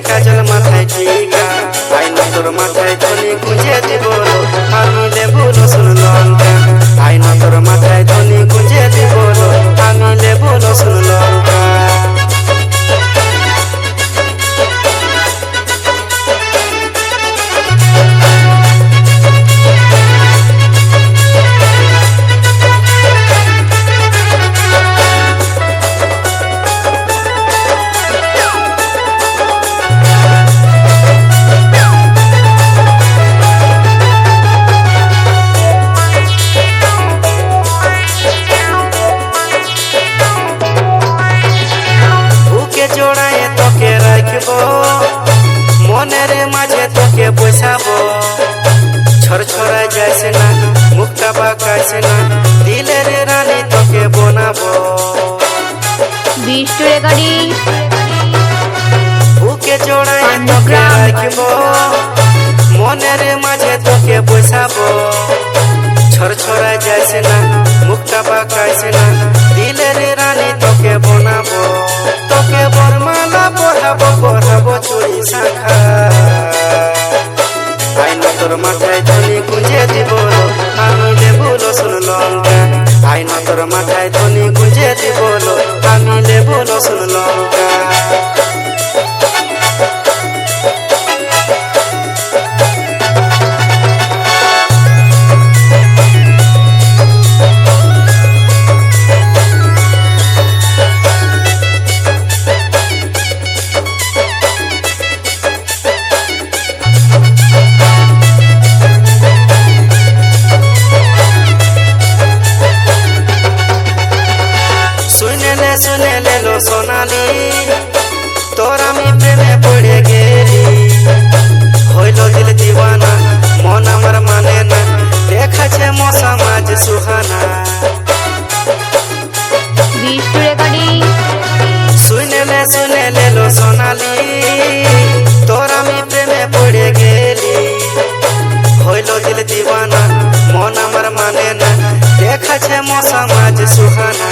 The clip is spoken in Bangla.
কাজল মাথায় ঠিকা আইন তোর মাথায় ধনি গুঁজে দিব তোকে বসাবো ছড় ছড়া যাইছে না মুখটা বাঁকাইছে না দিলের রানী তোকে বনাবো। বিষ্টু রেকর্ডিং বুকে জোড়ায় তোকে রাখব মনের মাঝে তোকে বসাবো ছড় ছড়া যাইছে না মুখটা বাঁকাইছে না দিলের রানী তোকে বনাবো। রসুন লঙ্কা আইনা তোর মাথায় ধনি গুঁজে দিব আমি নেব রসুন লঙ্কা শুনেলে শুনেলে লো সোনালি তোর আমি প্রেমে পড়ে গেলি হইল দিল দিওয়ানা মন আমার মানে না দেখাছে মশা মাঝ সুহানা শুনেলে শুনেলে লো সোনালি তোর আমি প্রেমে পড়ে গেলি হইল দিল দিওয়ানা মন আমার মানে না দেখাছে মশা মাঝ সুহানা